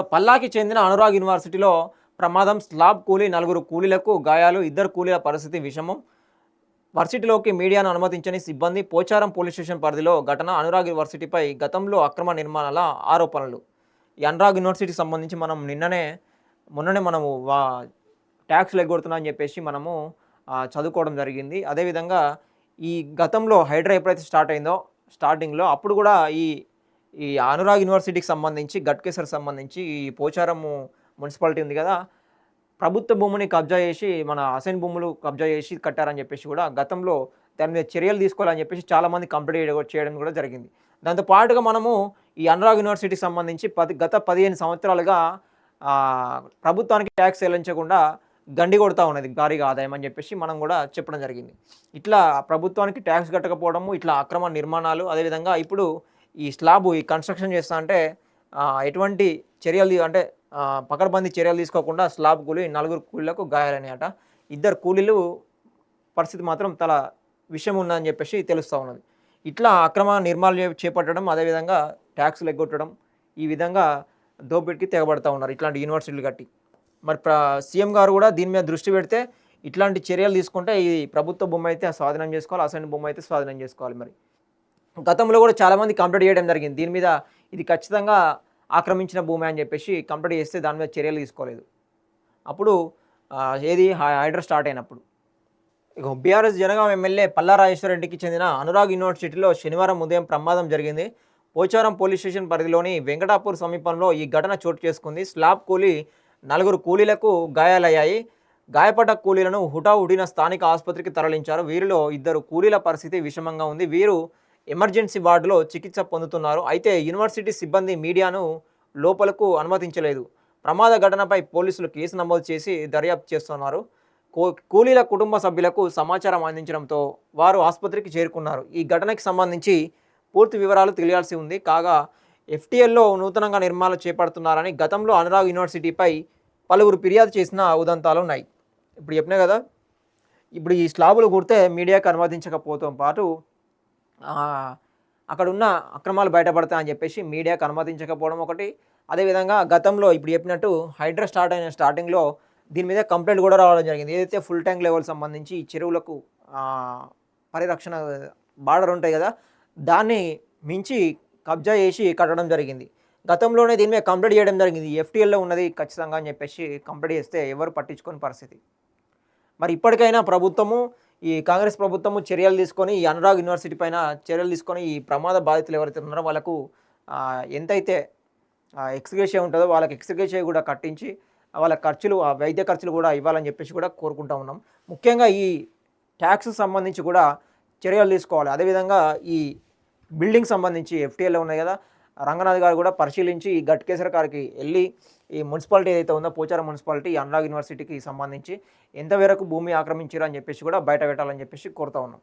ఇక పల్లాకి చెందిన అనురాగ్ యూనివర్సిటీలో ప్రమాదం స్లాబ్ కూలీ నలుగురు కూలీలకు గాయాలు ఇద్దరు కూలీల పరిస్థితి విషమం. వర్సిటీలోకి మీడియాను అనుమతించని సిబ్బంది పోచారం పోలీస్ స్టేషన్ పరిధిలో ఘటన. అనురాగ్ యూనివర్సిటీపై గతంలో అక్రమ నిర్మాణాల ఆరోపణలు. ఈ అనురాగ్ యూనివర్సిటీకి సంబంధించి మనం నిన్ననే మొన్ననే మనము వా ట్యాక్స్లు ఎగ్గొడుతున్నా అని చెప్పేసి మనము చదువుకోవడం జరిగింది. అదేవిధంగా ఈ గతంలో హైడ్రా ఎప్పుడైతే స్టార్ట్ అయిందో స్టార్టింగ్లో అప్పుడు కూడా ఈ ఈ అనురాగ్ యూనివర్సిటీకి సంబంధించి గట్కేసర్ సంబంధించి ఈ పోచారము మున్సిపాలిటీ ఉంది కదా ప్రభుత్వ భూమిని కబ్జా చేసి మన అసైన్ భూములు కబ్జా చేసి కట్టారని చెప్పేసి కూడా గతంలో దాని మీద చర్యలు తీసుకోవాలని చెప్పేసి చాలామంది కంప్లీట్ చేయడం కూడా జరిగింది. దాంతో పాటుగా మనము ఈ అనురాగ్ యూనివర్సిటీకి సంబంధించి పది గత పదిహేను సంవత్సరాలుగా ప్రభుత్వానికి ట్యాక్స్ చెల్లించకుండా గండి కొడతా ఉన్నది భారీగా ఆదాయం అని చెప్పేసి మనం కూడా చెప్పడం జరిగింది. ఇట్లా ప్రభుత్వానికి ట్యాక్స్ కట్టకపోవడము ఇట్లా అక్రమ నిర్మాణాలు అదేవిధంగా ఇప్పుడు ఈ స్లాబ్ ఈ కన్స్ట్రక్షన్ చేస్తా అంటే ఎటువంటి చర్యలు అంటే పకడ్బందీ చర్యలు తీసుకోకుండా స్లాబ్ కూలి నలుగురు కూలీలకు గాయాలనేట ఇద్దరు కూలీలు పరిస్థితి మాత్రం తల విషయం ఉందని చెప్పేసి తెలుస్తూ ఉన్నది. ఇట్లా అక్రమ నిర్మాణాలు చేపట్టడం అదేవిధంగా ట్యాక్సులు ఎగ్గొట్టడం ఈ విధంగా దోపిడికి తెగబడతా ఉన్నారు ఇట్లాంటి యూనివర్సిటీలు కట్టి. మరి ప్ర సీఎం గారు కూడా దీని మీద దృష్టి పెడితే ఇట్లాంటి చర్యలు తీసుకుంటే ఈ ప్రభుత్వ భూమి అయితే స్వాధీనం చేసుకోవాలి అసైన్ భూమి అయితే స్వాధీనం చేసుకోవాలి మరి. గతంలో కూడా చాలామంది కంప్లీట్ చేయడం జరిగింది. దీని మీద ఇది ఖచ్చితంగా ఆక్రమించిన భూమి అని చెప్పేసి కంప్లీట్ చేస్తే దాని మీద చర్యలు తీసుకోలేదు. అప్పుడు ఏది? హైడ్రో హైడ్రా స్టార్ట్ అయినప్పుడు. ఇక బీఆర్ఎస్ జనగాం ఎమ్మెల్యే పల్లా రాజేశ్వరరెడ్డికి చెందిన అనురాగ్ యూనివర్సిటీలో శనివారం ఉదయం ప్రమాదం జరిగింది. పోచారం పోలీస్ స్టేషన్ పరిధిలోని వెంకటాపూర్ సమీపంలో ఈ ఘటన చోటు చేసుకుంది. స్లాబ్ కూలీ నలుగురు కూలీలకు గాయాలయ్యాయి. గాయపడ్డ కూలీలను హుటాహుటిన స్థానిక ఆసుపత్రికి తరలించారు. వీరిలో ఇద్దరు కూలీల పరిస్థితి విషమంగా ఉంది. వీరు ఎమర్జెన్సీ వార్డులో చికిత్స పొందుతున్నారు. అయితే యూనివర్సిటీ సిబ్బంది మీడియాను లోపలకు అనుమతించలేదు. ప్రమాద ఘటనపై పోలీసులు కేసు నమోదు చేసి దర్యాప్తు చేస్తున్నారు. కూలీల కుటుంబ సభ్యులకు సమాచారం అందించడంతో వారు ఆసుపత్రికి చేరుకున్నారు. ఈ ఘటనకి సంబంధించి పూర్తి వివరాలు తెలియాల్సి ఉంది. కాగా ఎఫ్టీఎల్లో నూతనంగా నిర్మాణాలు చేపడుతున్నారని గతంలో అనురాగ్ యూనివర్సిటీపై పలువురు ఫిర్యాదు చేసిన ఉదంతాలు ఉన్నాయి ఇప్పుడు చెప్పినా కదా ఇప్పుడు ఈ స్లాబులు కుడితే మీడియాకు అనుమతించకపోవడం పాటు అక్కడ ఉన్న అక్రమాలు బయటపడతాయని చెప్పేసి మీడియాకు అనుమతించకపోవడం ఒకటి. అదేవిధంగా గతంలో ఇప్పుడు చెప్పినట్టు హైడ్రా స్టార్ట్ అయిన స్టార్టింగ్లో దీని మీద కంప్లైంట్ కూడా రావడం జరిగింది. ఏదైతే ఫుల్ ట్యాంక్ లెవెల్ సంబంధించి చెరువులకు పరిరక్షణ బార్డర్ ఉంటాయి కదా దాన్ని మించి కబ్జా చేసి కట్టడం జరిగింది. గతంలోనే దీని మీద కంప్లీట్ చేయడం జరిగింది. ఎఫ్టీఎల్లో ఉన్నది ఖచ్చితంగా అని చెప్పేసి కంప్లీట్ చేస్తే ఎవరు పట్టించుకొని పరిస్థితి. మరి ఇప్పటికైనా ప్రభుత్వము ఈ కాంగ్రెస్ ప్రభుత్వము చర్యలు తీసుకొని ఈ అనురాగ్ యూనివర్సిటీ పైన చర్యలు తీసుకొని ఈ ప్రమాద బాధితులు ఎవరైతే ఉన్నారో వాళ్ళకు ఎంతైతే ఎక్స్గ్రేషియా ఉంటుందో వాళ్ళకి ఎక్స్గ్రేషియా కూడా కట్టించి వాళ్ళ ఖర్చులు ఆ వైద్య ఖర్చులు కూడా ఇవ్వాలని చెప్పేసి కూడా కోరుకుంటా ఉన్నాం. ముఖ్యంగా ఈ ట్యాక్స్ సంబంధించి కూడా చర్యలు తీసుకోవాలి. అదేవిధంగా ఈ బిల్డింగ్ సంబంధించి ఎఫ్టీఎల్లో ఉన్నాయి కదా రంగనాథ్ గారు కూడా పరిశీలించి ఈ గట్కేశ్వర గారికి వెళ్ళి ఈ మున్సిపాలిటీ ఏదైతే ఉందో పోచారం మున్సిపాలిటీ ఈ యూనివర్సిటీకి సంబంధించి ఎంతవరకు భూమి ఆక్రమించారు అని చెప్పేసి కూడా బయట పెట్టాలని చెప్పేసి కోరుతా ఉన్నాం.